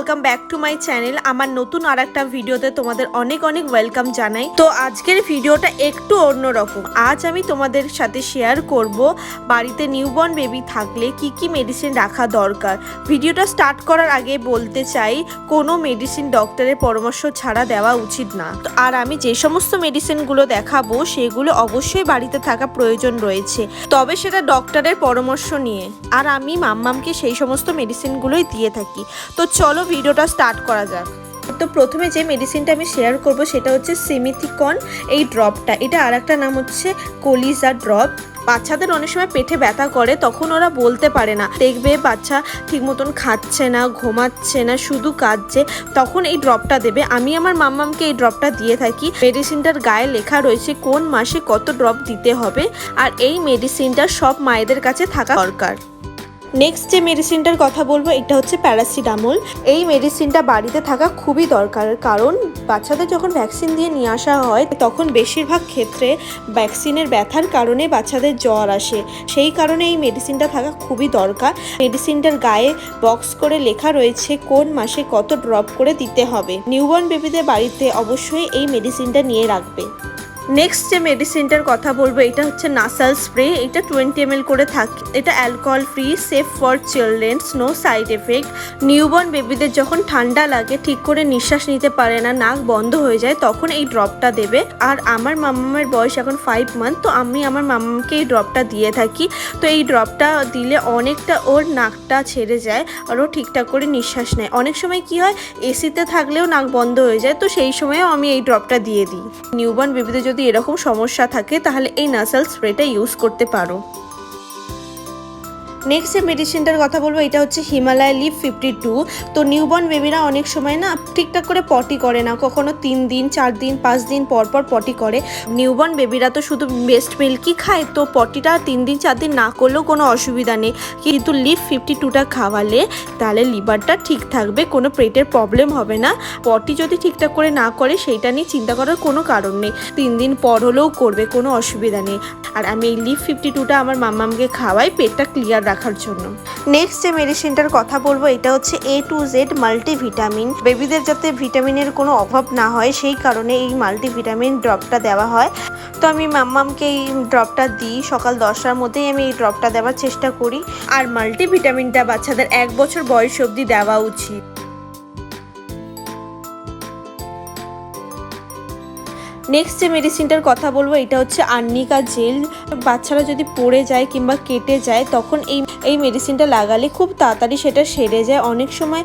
Welcome back to my channel আমার নতুন আর একটা ভিডিওতে তোমাদের অনেক অনেক ওয়েলকাম জানাই। তো আজকের ভিডিওটা একটু অন্যরকম। আজ আমি তোমাদের সাথে শেয়ার করব বাড়িতে নিউবর্ন বেবি থাকলে কি কি মেডিসিন রাখা দরকার। ভিডিওটা স্টার্ট করার আগে বলতে চাই, কোনো মেডিসিন ডক্টরের পরামর্শ ছাড়া দেওয়া উচিত না। তো আর আমি যে সমস্ত মেডিসিনগুলো দেখাবো, সেগুলো অবশ্যই বাড়িতে থাকা প্রয়োজন রয়েছে। তবে সেটা ডক্টরের পরামর্শ নিয়ে। আর আমি মাম্মামকে সেই সমস্ত মেডিসিনগুলোই দিয়ে থাকি। তো চলো ভিডিওটা স্টার্ট করা যাক। তো প্রথমে যে মেডিসিনটা আমি শেয়ার করব সেটা হচ্ছে সিমিথিকন এই ড্রপটা এটা আর একটা নাম হচ্ছে কলিজা ড্রপ বাচ্চাদের অনেক সময় পেটে ব্যথা করে, তখন ওরা বলতে পারে না। দেখবে বাচ্চা ঠিক মতন খাচ্ছে না, ঘুমাচ্ছে না, শুধু কাঁদছে, তখন এই ড্রপটা দেবে। আমি আমার মাম্মামকে এই ড্রপটা দিয়ে থাকি। মেডিসিনটার গায়ে লেখা রয়েছে কোন মাসে কত ড্রপ দিতে হবে। আর এই মেডিসিনটা সব মায়েদের কাছে থাকা দরকার। নেক্সট যে মেডিসিনটার কথা বলব, এটা হচ্ছে প্যারাসিটামল এই মেডিসিনটা বাড়িতে থাকা খুবই দরকার, কারণ বাচ্চাদের যখন ভ্যাকসিন দিয়ে নিয়ে আসা হয়, তখন বেশিরভাগ ক্ষেত্রে ভ্যাকসিনের ব্যথার কারণে বাচ্চাদের জ্বর আসে। সেই কারণে এই মেডিসিনটা থাকা খুবই দরকার। মেডিসিনটার গায়ে বক্স করে লেখা রয়েছে কোন মাসে কত ড্রপ করে দিতে হবে। নিউবর্ন বেবিদের বাড়িতে অবশ্যই এই মেডিসিনটা নিয়ে রাখবে। নেক্সট যে মেডিসিনটার কথা বলব, এটা হচ্ছে নাসাল স্প্রে এটা টোয়েন্টি এম করে থাকে। এটা alcohol free safe for childrens no side effect newborn বেবিদের যখন ঠান্ডা লাগে, ঠিক করে নিঃশ্বাস নিতে পারে না, নাক বন্ধ হয়ে যায়, তখন এই ড্রপটা দেবে। আর আমার মাম্মামের বয়স এখন ফাইভ মান্থ তো আমি আমার মাম্মামকে এই ড্রপটা দিয়ে থাকি। তো এই ড্রপটা দিলে অনেকটা ওর নাকটা ছেড়ে যায় আর ও ঠিকঠাক করে নিঃশ্বাস নেয়। অনেক সময় কি হয় এসিতে থাকলেও নাক বন্ধ হয়ে যায়, তো সেই সময়ও আমি এই ড্রপটা দিয়ে দিই। নিউবর্ন বেবিদের যদি এরকম সমস্যা থাকে তাহলে এই নাসাল স্প্রেটা ইউজ করতে পারো। নেক্সট যে মেডিসিনটার কথা বলব, এটা হচ্ছে হিমালয় লিভ ফিফটি টু তো নিউবর্ন বেবিরা অনেক সময় না ঠিকঠাক করে পটি করে না, কখনো তিন দিন, চার দিন, পাঁচ দিন পর পর পটি করে। নিউবর্ন বেবিরা তো শুধু বেস্ট মিল্কই খায়, তো পটিটা তিন দিন, চার দিন না করলেও কোনো অসুবিধা নেই। কিন্তু লিভ ফিফটি টুটা খাওয়ালে তাহলে লিভারটা ঠিক থাকবে, কোনো পেটের প্রবলেম হবে না। পটি যদি ঠিকঠাক করে না করে, সেইটা নিয়ে চিন্তা করার কোনো কারণ নেই। তিন দিন পর হলেও করবে, কোনো অসুবিধা নেই। আর আমি এই লিভ ফিফটি টুটা আমার মাম্মামকে খাওয়াই, পেটটা ক্লিয়ার রাখার জন্য। নেক্সট যে মেডিসিনটার কথা বলব, এটা হচ্ছে এ টু জেড মাল্টিভিটামিন বেবিদের যাতে ভিটামিনের কোনো অভাব না হয়, সেই কারণে এই মাল্টিভিটামিন ড্রপটা দেওয়া হয়। তো আমি মাম্মামকে এই ড্রপটা দিই, সকাল দশটার মধ্যেই আমি এই ড্রপটা দেওয়ার চেষ্টা করি। আর মাল্টিভিটামিনটা বাচ্চাদের এক বছর বয়স অবধি দেওয়া উচিত। নেক্সট যে মেডিসিনটার কথা বলব, এটা হচ্ছে আর্নিকা জেল বাচ্চারা যদি পড়ে যায় কিংবা কেটে যায়, তখন এই এই মেডিসিনটা লাগালে খুব তাড়াতাড়ি সেটা সেরে যায়। অনেক সময়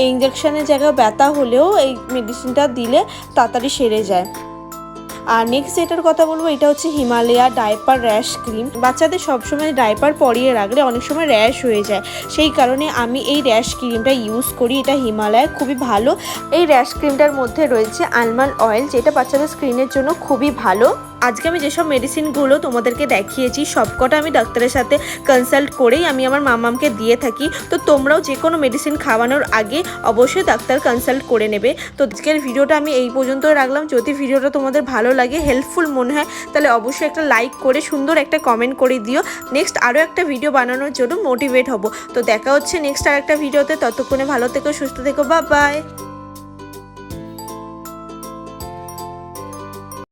এই ইঞ্জেকশনের জায়গায় ব্যথা হলেও এই মেডিসিনটা দিলে তাড়াতাড়ি সেরে যায়। আর নেক্সট যেটার কথা বলব, এটা হচ্ছে হিমালয়া ডাইপার র্যাশ ক্রিম বাচ্চাদের সবসময় ডাইপার পরিয়ে রাখলে অনেক সময় র্যাশ হয়ে যায়। সেই কারণে আমি এই র্যাশ ক্রিমটা ইউজ করি। এটা হিমালয়া খুবই ভালো। এই র্যাশ ক্রিমটার মধ্যে রয়েছে আলমন্ড অয়েল যেটা বাচ্চাদের স্ক্রিনের জন্য খুবই ভালো। আজকে আমি যেসব মেডিসিনগুলো তোমাদেরকে দেখিয়েছি, সবকটা আমি ডাক্তারের সাথে কনসাল্ট করেই আমি আমার মামামকে দিয়ে থাকি। তো তোমরাও যে কোনো মেডিসিন খাওয়ানোর আগে অবশ্যই ডাক্তার কনসাল্ট করে নেবে। তো আজকের ভিডিওটা আমি এই পর্যন্ত রাখলাম। যদি ভিডিওটা তোমাদের ভালো লাগে হেল্পফুল মনে হয়, তাহলে অবশ্যই একটা লাইক করে, সুন্দর একটা কমেন্ট করে দিও। নেক্সট আরও একটা ভিডিও বানানোর জন্য মোটিভেট হব। তো দেখা হচ্ছে নেক্সট আর একটা ভিডিওতে ততক্ষণে ভালো থেকো, সুস্থ থেকো বা বাই